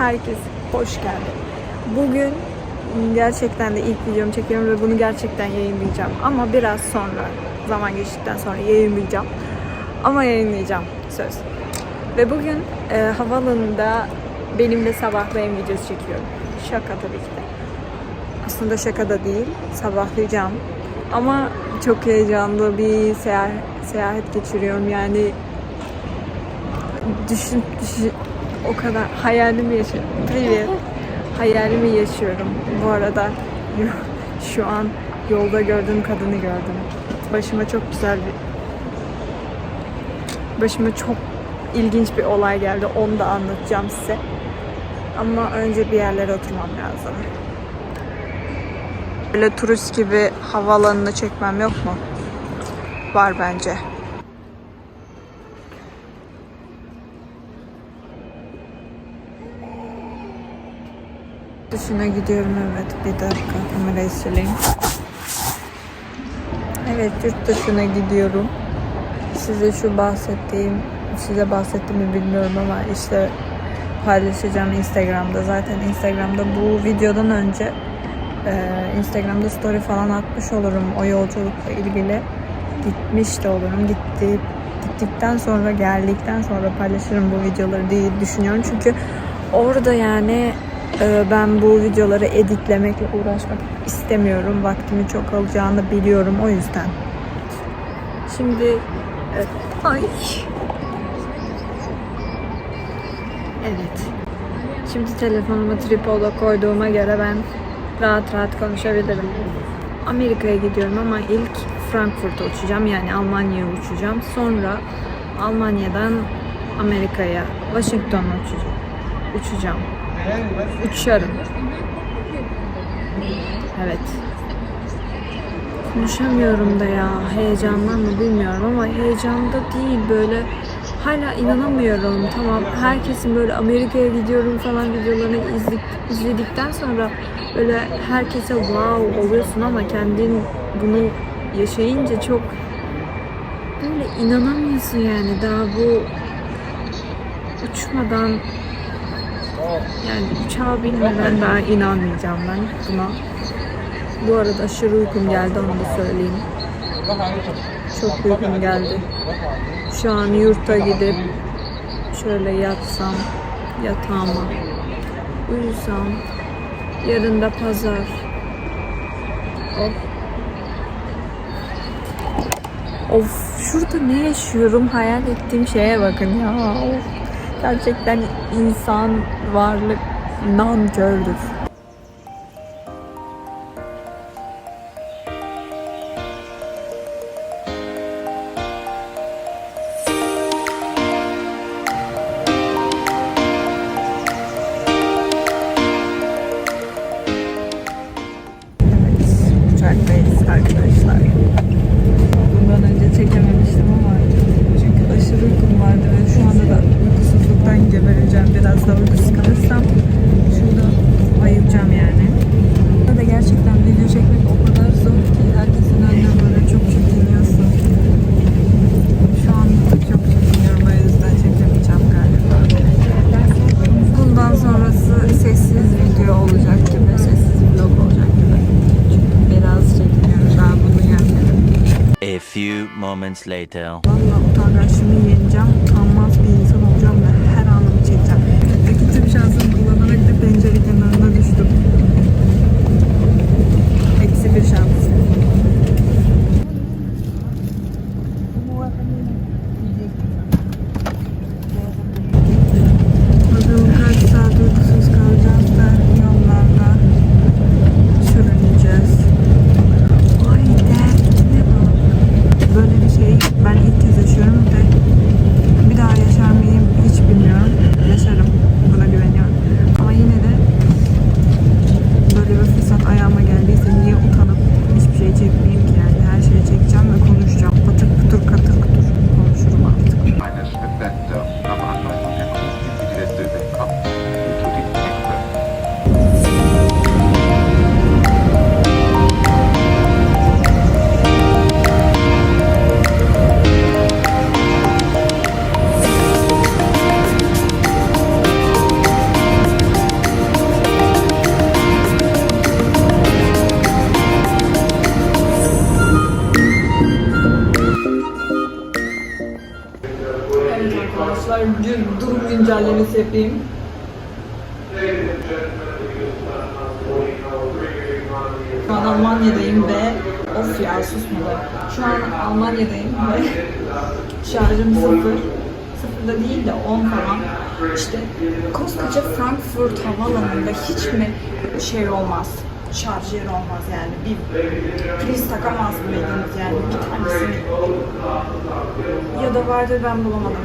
herkes hoş geldi. Bugün gerçekten de ilk videomu çekiyorum ve bunu gerçekten yayınlayacağım. Ama biraz sonra, zaman geçtikten sonra yayınlayacağım. Ama yayınlayacağım, söz. Ve bugün e, havaalanında benimle sabahlayın videosu çekiyorum. Şaka tabii ki de. Aslında şaka da değil, sabahlayacağım. Ama çok heyecanlı bir seyahat, seyahat geçiriyorum. Yani düşün, düşün o kadar hayalimi yaşıyorum. Privet. Hayalimi yaşıyorum. Bu arada şu an yolda gördüğüm kadını gördüm. Başıma çok güzel bir başıma çok ilginç bir olay geldi. Onu da anlatacağım size. Ama önce bir yerlere oturmam lazım. Böyle turist gibi havaalanını çekmem yok mu? Var bence. Dışına gidiyorum evet bir dakika kamerayı sileyim. Evet yurt dışına gidiyorum. Size şu bahsettiğim, size bahsettim mi bilmiyorum ama işte paylaşacağım Instagram'da. Zaten Instagram'da bu videodan önce e, Instagram'da story falan atmış olurum o yolculukla ilgili. Gitmiş de olurum. Gitti, gittikten sonra geldikten sonra paylaşırım bu videoları diye düşünüyorum. Çünkü orada yani ben bu videoları editlemekle uğraşmak istemiyorum. Vaktimi çok alacağını biliyorum o yüzden. Şimdi evet. ay Evet. Şimdi telefonumu tripoda koyduğuma göre ben rahat rahat konuşabilirim. Amerika'ya gidiyorum ama ilk Frankfurt'a uçacağım yani Almanya'ya uçacağım. Sonra Almanya'dan Amerika'ya, Washington'a uçacağım. Uçacağım. Uçarım. Evet. Konuşamıyorum da ya. Heyecandan mı bilmiyorum ama heyecanda değil böyle hala inanamıyorum. Tamam herkesin böyle Amerika'ya gidiyorum falan videolarını izledik, izledikten sonra böyle herkese wow oluyorsun ama kendin bunu yaşayınca çok böyle inanamıyorsun yani daha bu uçmadan yani uçağa binmeden daha inanmayacağım ben buna. Bu arada aşırı uykum geldi onu da söyleyeyim. Çok uykum geldi. Şu an yurta gidip şöyle yatsam yatağıma uyusam yarın da pazar. Of. Of şurada ne yaşıyorum hayal ettiğim şeye bakın ya. Of. Gerçekten insan varlık nankördür. Moments later. Güncellemesi yapayım. Şu an Almanya'dayım ve of ya susmadı. Şu an Almanya'dayım ve şarjım sıfır. Sıfır da değil de 10 falan. İşte koskoca Frankfurt havaalanında hiç mi şey olmaz? Şarj yeri olmaz yani. Bir priz takamaz mıydınız yani bir tanesini? Ya da vardır ben bulamadım.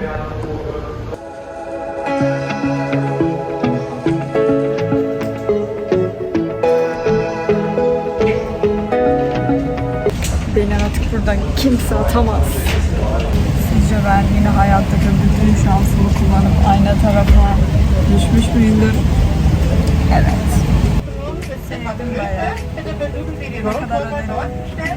Beni artık buradan kimse atamaz. Sizce ben yine hayattaki bütün şansımı kullanıp aynı tarafa düşmüş müyümdür? Evet. Sevdim bayağı. Ne kadar ödedim?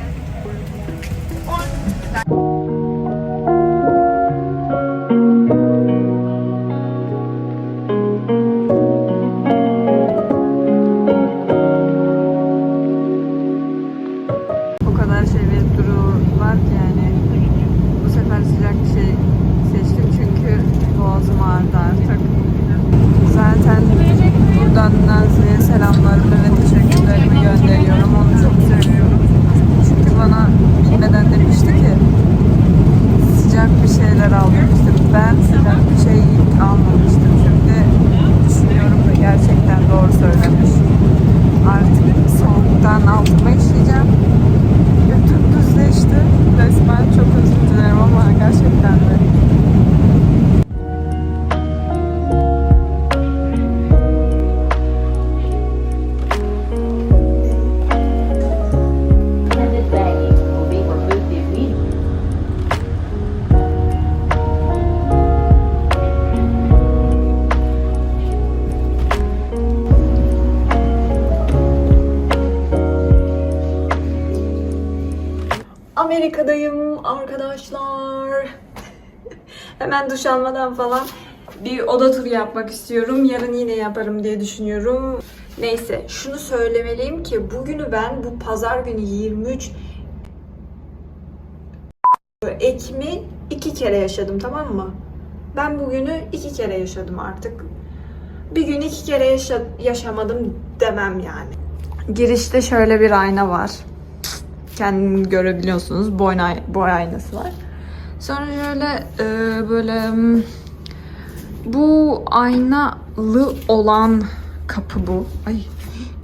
Amerika'dayım arkadaşlar. Hemen duş almadan falan bir oda turu yapmak istiyorum. Yarın yine yaparım diye düşünüyorum. Neyse şunu söylemeliyim ki bugünü ben bu pazar günü 23 Ekim'i iki kere yaşadım tamam mı? Ben bugünü iki kere yaşadım artık. Bir gün iki kere yaşa- yaşamadım demem yani. Girişte şöyle bir ayna var kendini görebiliyorsunuz. Boy, boy aynası var. Sonra şöyle e, böyle bu aynalı olan kapı bu. Ay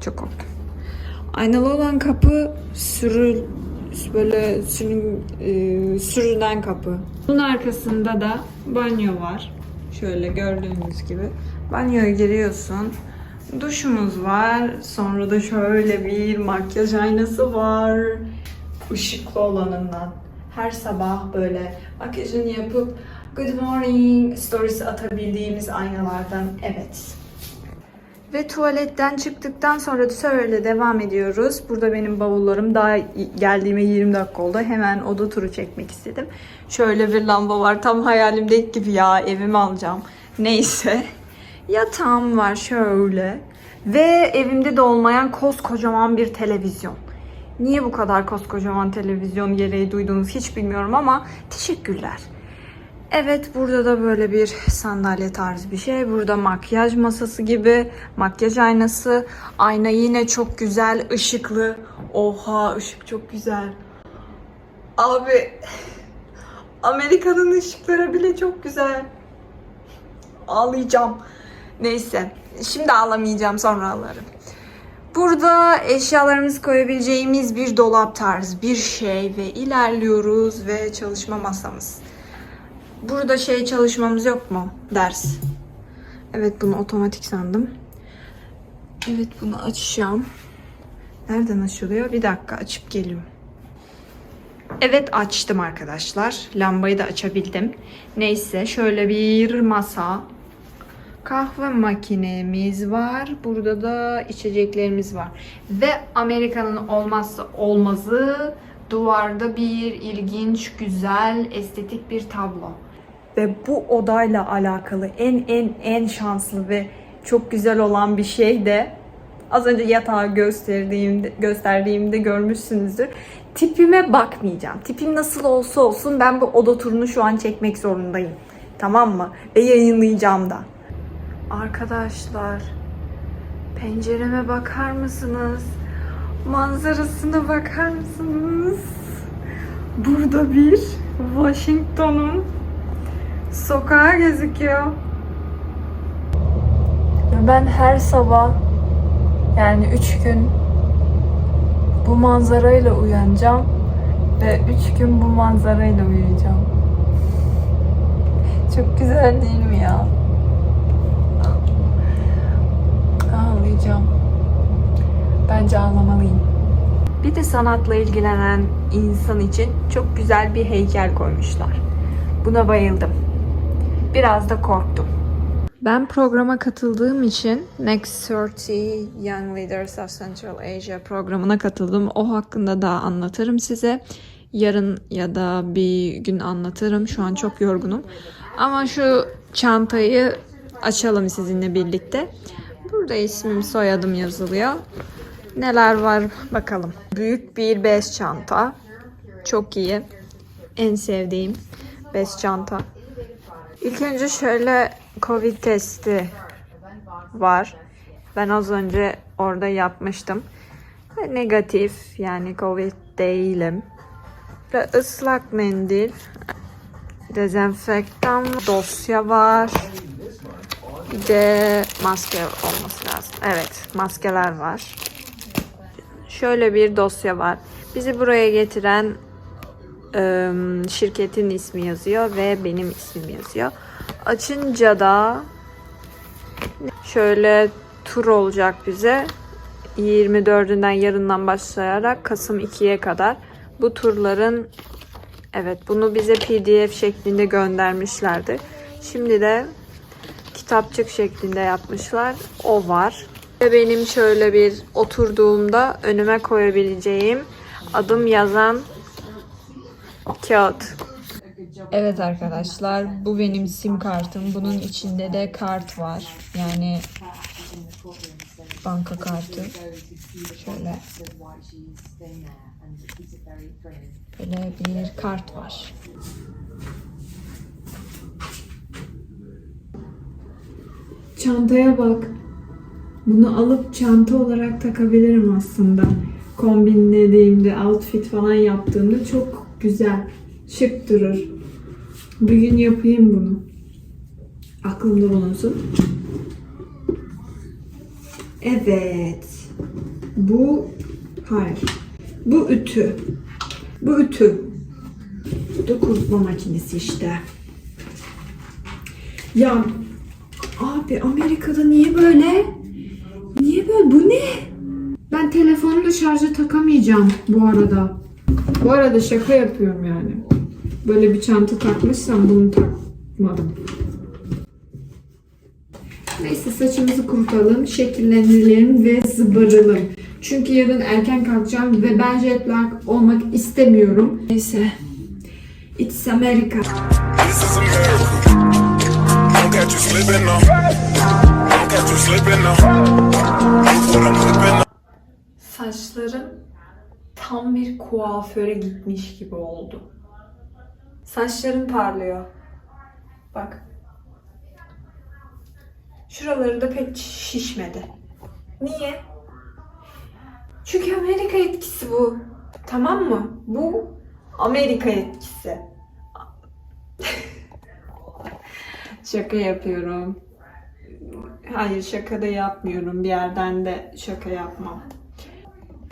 çok korktum. Aynalı olan kapı sürül böyle sürün, e, sürülen kapı. Bunun arkasında da banyo var. Şöyle gördüğünüz gibi. Banyoya giriyorsun. Duşumuz var. Sonra da şöyle bir makyaj aynası var. Işıklı olanından. Her sabah böyle makyajını yapıp good morning stories atabildiğimiz aynalardan. Evet. Ve tuvaletten çıktıktan sonra şöyle devam ediyoruz. Burada benim bavullarım daha geldiğime 20 dakika oldu. Hemen oda turu çekmek istedim. Şöyle bir lamba var. Tam hayalimdeki gibi ya evime alacağım. Neyse. Yatağım var şöyle. Ve evimde de olmayan koskocaman bir televizyon. Niye bu kadar koskocaman televizyon gereği duyduğunuz hiç bilmiyorum ama teşekkürler. Evet burada da böyle bir sandalye tarzı bir şey. Burada makyaj masası gibi makyaj aynası. Ayna yine çok güzel, ışıklı. Oha ışık çok güzel. Abi Amerika'nın ışıkları bile çok güzel. Ağlayacağım. Neyse. Şimdi ağlamayacağım sonra ağlarım. Burada eşyalarımızı koyabileceğimiz bir dolap tarzı bir şey ve ilerliyoruz ve çalışma masamız. Burada şey çalışmamız yok mu? Ders. Evet bunu otomatik sandım. Evet bunu açacağım. Nereden açılıyor? Bir dakika açıp geliyorum. Evet açtım arkadaşlar. Lambayı da açabildim. Neyse şöyle bir masa. Kahve makinemiz var. Burada da içeceklerimiz var. Ve Amerika'nın olmazsa olmazı duvarda bir ilginç, güzel, estetik bir tablo. Ve bu odayla alakalı en en en şanslı ve çok güzel olan bir şey de az önce yatağı gösterdiğimde, gösterdiğimde görmüşsünüzdür. Tipime bakmayacağım. Tipim nasıl olsa olsun ben bu oda turunu şu an çekmek zorundayım. Tamam mı? Ve yayınlayacağım da. Arkadaşlar pencereme bakar mısınız? Manzarasına bakar mısınız? Burada bir Washington'un sokağı gözüküyor. Ben her sabah yani üç gün bu manzarayla uyanacağım ve üç gün bu manzarayla uyuyacağım. Çok güzel değil mi ya? Ağlayacağım. Bence ağlamalıyım. Bir de sanatla ilgilenen insan için çok güzel bir heykel koymuşlar. Buna bayıldım. Biraz da korktum. Ben programa katıldığım için Next 30 Young Leaders of Central Asia programına katıldım. O hakkında da anlatırım size. Yarın ya da bir gün anlatırım. Şu an çok yorgunum. Ama şu çantayı açalım sizinle birlikte. Burada ismim, soyadım yazılıyor. Neler var bakalım. Büyük bir bez çanta. Çok iyi. En sevdiğim bez çanta. İlk önce şöyle Covid testi var. Ben az önce orada yapmıştım. Negatif yani Covid değilim. Ve ıslak mendil, dezenfektan, dosya var. Bir de maske olması lazım. Evet, maskeler var. Şöyle bir dosya var. Bizi buraya getiren ım, şirketin ismi yazıyor ve benim ismim yazıyor. Açınca da şöyle tur olacak bize. 24'ünden yarından başlayarak Kasım 2'ye kadar bu turların evet bunu bize PDF şeklinde göndermişlerdi. Şimdi de kitapçık şeklinde yapmışlar. O var. Ve benim şöyle bir oturduğumda önüme koyabileceğim adım yazan kağıt. Evet arkadaşlar bu benim sim kartım. Bunun içinde de kart var. Yani banka kartı. Şöyle. Böyle bir kart var. Çantaya bak. Bunu alıp çanta olarak takabilirim aslında. Kombinlediğimde, outfit falan yaptığımda çok güzel, şık durur. Bugün yapayım bunu. Aklımda bulunsun. Evet. Bu hayır. Bu ütü. Bu ütü. Bu da kurutma makinesi işte. Ya abi Amerika'da niye böyle? Niye böyle? Bu ne? Ben telefonu da şarja takamayacağım bu arada. Bu arada şaka yapıyorum yani. Böyle bir çanta takmışsam bunu takmadım. Neyse saçımızı kurutalım, şekillendirelim ve zıbaralım. Çünkü yarın erken kalkacağım ve ben jet lag olmak istemiyorum. Neyse. It's America. This is America. Catch you slipping now. Don't catch you slipping now. Saçlarım tam bir kuaföre gitmiş gibi oldu. Saçlarım parlıyor. Bak. Şuraları da pek şişmedi. Niye? Çünkü Amerika etkisi bu. Tamam mı? Bu Amerika etkisi. Şaka yapıyorum. Hayır şaka da yapmıyorum. Bir yerden de şaka yapmam.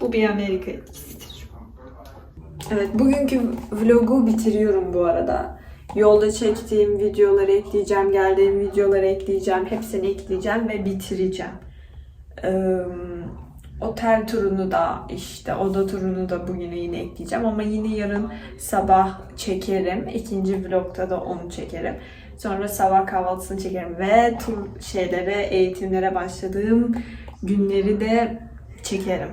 Bu bir Amerika etkisidir. Evet, bugünkü vlogu bitiriyorum bu arada. Yolda çektiğim videoları ekleyeceğim, geldiğim videoları ekleyeceğim, hepsini ekleyeceğim ve bitireceğim. Ee, otel turunu da işte oda turunu da bugüne yine ekleyeceğim ama yine yarın sabah çekerim. İkinci vlogta da onu çekerim. Sonra sabah kahvaltısını çekerim ve tur şeylere, eğitimlere başladığım günleri de çekerim.